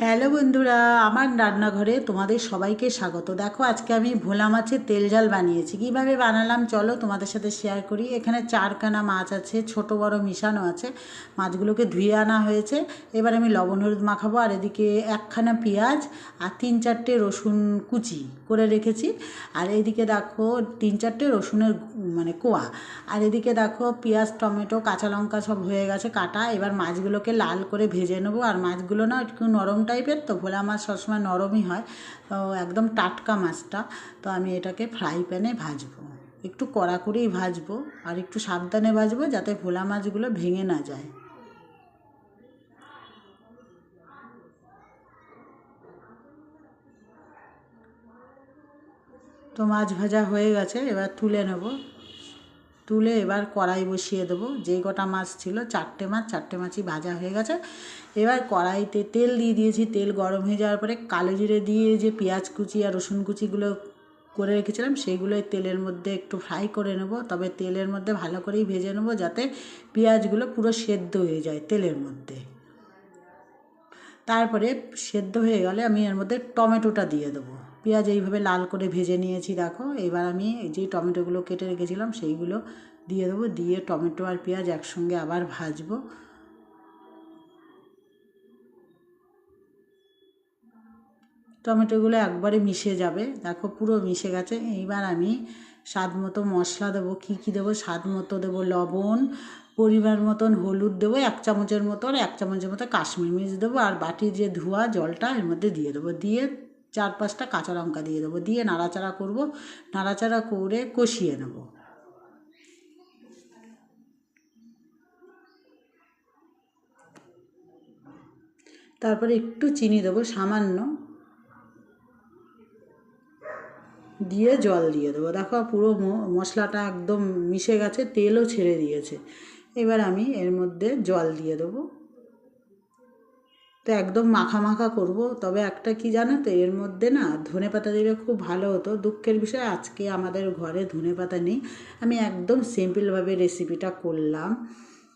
Hello বন্ধুরা, আমার রান্নাঘরে তোমাদের সবাইকে স্বাগত। দেখো, আজকে আমি ভোলা মাছের তেল ঝাল বানিয়েছি। কীভাবে বানালাম চলো তোমাদের সাথে শেয়ার করি। এখানে চারখানা মাছ আছে, ছোট বড় মিশানো আছে। মাছগুলোকে ধুয়ে আনা হয়েছে। এবার আমি লবণ হলুদ মাখাবো, আর এদিকে একখানা পেঁয়াজ আর তিন চারটে রসুন কুচি করে রেখেছি। আর এদিকে দেখো, তিন চারটে রসুনের মানে কোয়া। আর এদিকে দেখো, পেঁয়াজ, টমেটো, কাঁচা লঙ্কা সব হয়ে গেছে কাটা। এবার মাছগুলোকে লাল করে ভেজে নেব। আর মাছগুলো না একটু নরম টাইপের তো ভোলা মাছ সবসময় নরমই হয়। তো একদম টাটকা মাছটা, তো আমি এটাকে ফ্রাই প্যানে ভাজবো। একটু কড়া করেই ভাজবো আর একটু সাবধানে ভাজবো যাতে ভোলা মাছগুলো ভেঙে না যায়। তো মাছ ভাজা হয়ে গেছে, এবার তুলে নেব। তুলে এবার কড়াই বসিয়ে দেবো। যেই গোটা মাছ ছিল, চারটে মাছ, চারটে মাছই ভাজা হয়ে গেছে। এবার কড়াইতে তেল দিয়ে দিয়েছি। তেল গরম হয়ে যাওয়ার পরে কালো জিরে দিয়ে যে পেঁয়াজ কুচি আর রসুন কুচিগুলো করে রেখেছিলাম সেইগুলো এই তেলের মধ্যে একটু ফ্রাই করে নেব। তবে তেলের মধ্যে ভালো করেই ভেজে নেব যাতে পেঁয়াজগুলো পুরো সেদ্ধ হয়ে যায় তেলের মধ্যে। তারপরে সেদ্ধ হয়ে গেলে আমি এর মধ্যে টমেটোটা দিয়ে দেবো। পেঁয়াজ এইভাবে লাল করে ভেজে নিয়েছি, দেখো। এবার আমি যে টমেটোগুলো কেটে রেখেছিলাম, সেইগুলো দিয়ে দেবো। দিয়ে টমেটো আর পেঁয়াজ একসঙ্গে আবার ভাজবো। টমেটোগুলো একবারে মিশে যাবে, দেখো পুরো মিশে গেছে। এইবার আমি স্বাদ মতো মশলা দেবো। কী কী দেবো? স্বাদ মতো দেবো লবণ, পরিমাণ মতন হলুদ দেবো, এক চামচের মতো আর এক চামচের মতো কাশ্মীর মির্চ দেবো, আর বাটির যে ধোয়া জলটা এর মধ্যে দিয়ে দেবো। দিয়ে চার পাঁচটা কাঁচা লঙ্কা দিয়ে দেবো। দিয়ে নাড়াচাড়া করব। নাড়াচাড়া করে কষিয়ে নেব। তারপরে একটু চিনি দেবো, সামান্য। দিয়ে জল দিয়ে দেবো। দেখো, পুরো মশলাটা একদম মিশে গেছে, তেলও ছেড়ে দিয়েছে। এবার আমি এর মধ্যে জল দিয়ে দেবো। তো একদম মাখা মাখা করব। তবে একটা কি জানো তো, এর মধ্যে না ধনে পাতা দিলে খুব ভালো হতো। দুঃখের বিষয়, আজকে আমাদের ঘরে ধনে পাতা নেই। আমি একদম সিম্পলভাবে রেসিপিটা করলাম।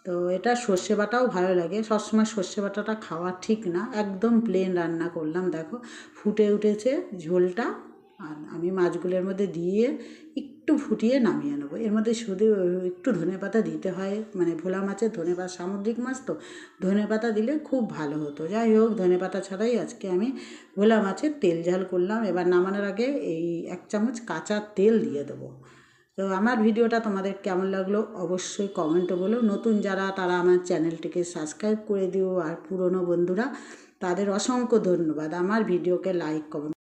তো এটা সর্ষে বাটাও ভালো লাগে। সবসময় সর্ষে বাটাটা খাওয়া ঠিক না। একদম প্লেন রান্না করলাম, দেখো। ফুটে উঠেছে ঝোলটা। আর আমি মাছগুলোর মধ্যে দিয়ে একটু ফুটিয়ে নামিয়ে নেব। এর মধ্যে শুধু একটু ধনে পাতা দিতে হয় মানে ভোলা মাছের ধনে পাতা, সামুদ্রিক মাছ তো, ধনে পাতা দিলে খুব ভালো হতো। যাই হোক, ধনে পাতা ছাড়াই আজকে আমি ভোলা মাছের তেল ঝাল করলাম। এবার নামানোর আগে এই এক চামচ কাঁচা তেল দিয়ে দেবো। তো আমার ভিডিওটা তোমাদের কেমন লাগল অবশ্যই কমেন্টে বলো। নতুন যারা, তারা আমার চ্যানেলটিকে সাবস্ক্রাইব করে দিও। আর পুরনো বন্ধুরা, তাদের অসংখ্য ধন্যবাদ। আমার ভিডিওকে লাইক কমেন্ট